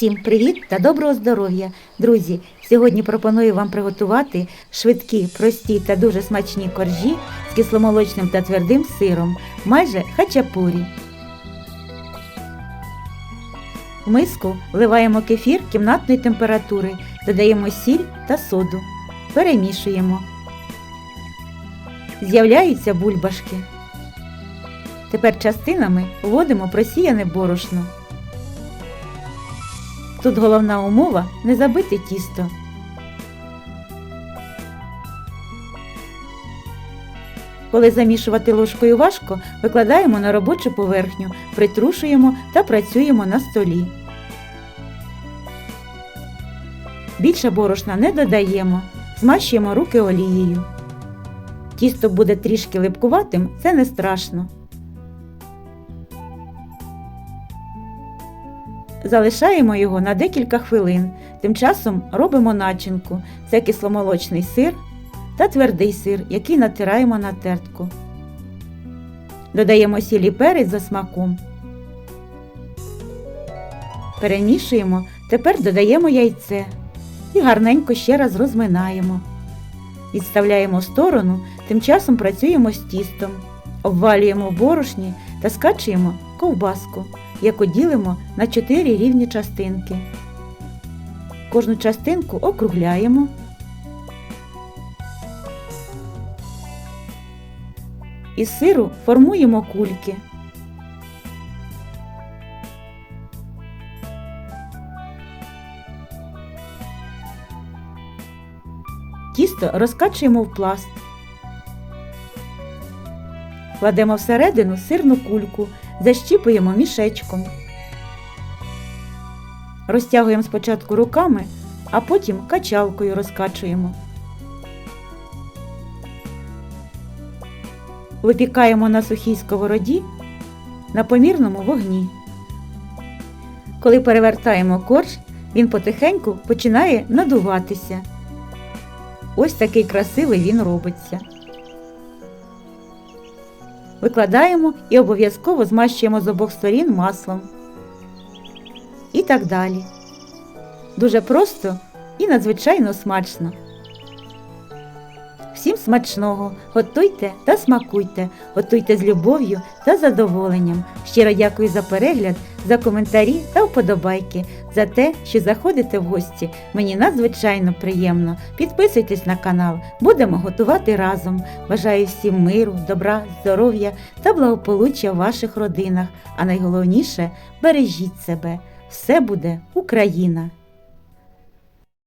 Всім привіт та доброго здоров'я! Друзі! Сьогодні пропоную вам приготувати швидкі, прості та дуже смачні коржі з кисломолочним та твердим сиром, майже хачапурі. В миску вливаємо кефір кімнатної температури, додаємо сіль та соду. Перемішуємо. З'являються бульбашки. Тепер частинами вводимо просіяне борошно. Тут головна умова не забити тісто. Коли замішувати ложкою важко, викладаємо на робочу поверхню, притрушуємо та працюємо на столі. Більше борошна не додаємо, змащуємо руки олією. Тісто буде трішки липкуватим, це не страшно. Залишаємо його на декілька хвилин. Тим часом робимо начинку. Це кисломолочний сир та твердий сир, який натираємо на тертку. Додаємо сіль і перець за смаком. Перемішуємо, тепер додаємо яйце і гарненько ще раз розминаємо. Відставляємо в сторону, тим часом працюємо з тістом, обвалюємо в борошні та скачуємо ковбаску яку ділимо на 4 рівні частинки. Кожну частинку округляємо. Із сиру формуємо кульки. Тісто розкачуємо в пласт. Кладемо всередину сирну кульку, защіпуємо мішечком. Розтягуємо спочатку руками, а потім качалкою розкачуємо. Випікаємо на сухій сковороді на помірному вогні. Коли перевертаємо корж, він потихеньку починає надуватися. Ось такий красивий він робиться. Викладаємо і обов'язково змащуємо з обох сторін маслом. І так далі. Дуже просто і надзвичайно смачно. Всім смачного! Готуйте та смакуйте, готуйте з любов'ю та задоволенням. Щиро дякую за перегляд, за коментарі та вподобайки, за те, що заходите в гості. Мені надзвичайно приємно. Підписуйтесь на канал, будемо готувати разом. Бажаю всім миру, добра, здоров'я та благополуччя в ваших родинах. А найголовніше бережіть себе. Все буде Україна!